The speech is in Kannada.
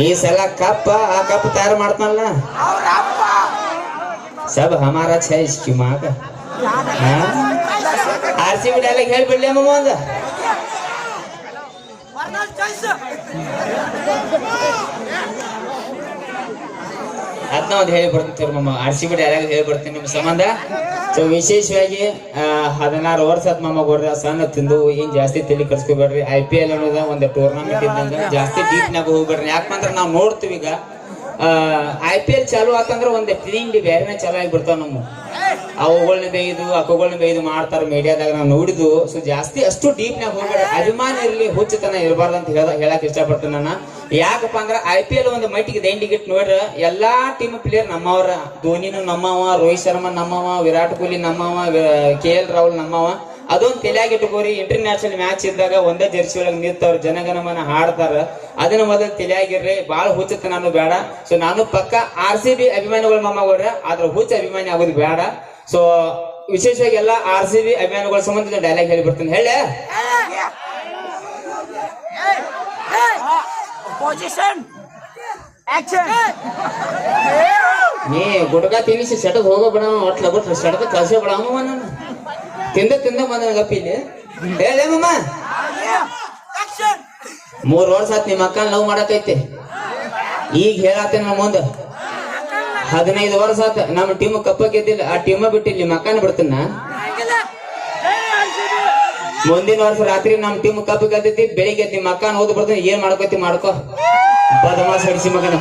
ಈ ಸಲ ಕಪ್ಪ, ಆ ಕಪ್ ತಯಾರು ಮಾಡ್ತಾನಲ್ಲ? ಸಬ್ ಹಮಾರ ಛೇ ಇಸ್ಕಿ ಮಾಗ ಆರ್ ಸಿ ಬಿ ಡೈಲಾಗ್ ಹೇಳ್ಬಿಡ್ಲಿ ಅಮ್ಮ ಒಂದ ಅದನ್ನ ಒಂದು ಹೇಳಿ ಬರ್ತೀನಿ ಮಮ್ಮ ಆರ್ ಸಿ ಬಿ ಹೇಳಿ ಬರ್ತೀನಿ ನಿಮ್ಮ ಸಂಬಂಧ. ಸೊ ವಿಶೇಷವಾಗಿ ಹದಿನಾರು ವರ್ಷ ಆತ್ ಮಮ್ಮ ಬರ್ರಿ ಸಣ್ಣ ತಿಂದು ಏನು ಜಾಸ್ತಿ ತಲೆ ಕರ್ಸ್ಕೊಬೇಡ್ರಿ. ಐ ಪಿ ಎಲ್ ಅನ್ನೋದ ಒಂದು ಟೂರ್ನಮೆಂಟ್ ಇದ್ದಂಗ ಜಾಸ್ತಿ ಡೀಪ್ನಾಗ ಹೋಗ್ಬೇಡ್ರಿ. ಯಾಕಂದ್ರೆ ನಾವು ನೋಡ್ತೀವಿ ಈಗ. ಐ ಪಿ ಎಲ್ ಚಾಲು ಆತಂದ್ರೆ ಒಂದು ತಿಂಡಿ ಬೇರೆನೇ ಚಾಲು ಆಗಿಬಿಡ್ತಾವ ನಮ್ಮ. ಅವುಗಳನ್ನ ಬೇಯ್ದು ಅಕ್ಕಗಳನ್ನ ಬೇಯ್ದು ಮಾಡ್ತಾರೆ ಮೀಡಿಯಾದಾಗ ನಾವು ನೋಡಿದ್ವು ಸೊ ಜಾಸ್ತಿ ಅಷ್ಟು ಡೀಪ್ನಾಗ ಹೋಗ್ಬೇಡ ಅಭಿಮಾನ ಇರಲಿ, ಹುಚ್ಚತನ ಇರಬಾರ್ದು ಅಂತ ಹೇಳ ಹೇಳಕ್ ಇಷ್ಟಪಡ್ತೀನಿ ನಾನು. ಯಾಕಪ್ಪ ಅಂದ್ರೆ ಐ ಪಿ ಎಲ್ ಒಂದು ಮಟ್ಟಿಗೆ ದಂಡಿಗಿಟ್ಟು ನೋಡ್ರ ಎಲ್ಲಾ ಟೀಮ್ ಪ್ಲೇಯರ್ ನಮ್ಮವ್ರ. ಧೋನಿನು ನಮ್ಮವ ರೋಹಿತ್ ಶರ್ಮಾ ನಮ್ಮವ ವಿರಾಟ್ ಕೊಹ್ಲಿ ನಮ್ಮವ ಕೆ ಎಲ್ ರಾಹುಲ್ ನಮ್ಮವ ಅದೊಂದು ತಲೆಯಾಗಿ ಇಟ್ಕೋರಿ ಇಂಟರ್ನ್ಯಾಷನಲ್ ಮ್ಯಾಚ್ ಇದ್ದಾಗ ಒಂದೇ ಜರ್ಸಿ ಒಳಗೆ ನಿಂತವ್ರ ಜನಗಣಮನ ಹಾಡ್ತಾರ. ಅದನ್ನ ಮೊದಲು ತಲೆಯಾಗಿರ್ರಿ ಬಾಳ ಹುಚ್ಚತ್ತ ನಾನು ಬೇಡ. ಸೊ ನಾನು ಪಕ್ಕ ಆರ್ ಸಿ ಬಿ ಅಭಿಮಾನಿಗಳು ಮಮ್ಮ ಕೊಡ್ರ ಆದ್ರ ಹುಚ್ಚ ಅಭಿಮಾನಿ ಆಗೋದು ಬೇಡ. ಸೊ ವಿಶೇಷವಾಗಿ ಎಲ್ಲ ಆರ್ ಸಿ ಬಿ ಅಭಿಮಾನಿಗಳ ಸಂಬಂಧ ಡೈಲಾಗ್ ಹೇಳಿ ಬರ್ತೀನಿ ಹೇಳ ಪೊಸಿಷನ್ ಆಕ್ಷನ್ ನೀ ಗುಡ್ಗ ತಿನ್ನಿಸಿ ಸೆಟಕ್ ಹೋಗೋ ಬಿಡ ಒಟ್ಲ ಬಿಟ್ರೆ ಸೆಟದ ಕಳ್ಸೇ ಬಿಡ. ನಾನು ತಿಂದ ತಿಂದ ಬಂದಪ್ಪ ಇಲ್ಲಿ. ಹೇಳೇ ಮಮ್ಮ ಆಕ್ಷನ್ ಮೂರ್ ವರ್ಷ ಆತ್ ನಿಮ್ಮ ಅಕ್ಕನ ಲವ್ ಮಾಡಕೈತಿ. ಈಗ ಹೇಳತ್ತೇನೆ ನಮ್ಮ ಮುಂದ. ಹದಿನೈದು ವರ್ಷ ಆತ. ನಮ್ಮ ಟೀಮ್ ಕಪ್ಪ ಗೆದ್ದಿಲ್ಲ. ಆ ಟೀಮ ಬಿಟ್ಟಿಲ್ಲ ನಿಮ್ಮ ಅಕ್ಕನ ಬಿಡ್ತೀನ? ಮುಂದಿನ ವರ್ಷ ರಾತ್ರಿ ನಮ್ ಟೀಮ್ ಕಪ್ ಗೆದ್ದೈತಿ, ಬೆಳಿಗ್ಗೆ ನಿಮ್ಮ ಅಕ್ಕನ ಓದ್ ಏನ್ ಮಾಡ್ಕೋತಿ ಮಾಡ್ಕೋ. ಬದಮಾಸ್ ಹಡಿಸಿ ಮಗನ.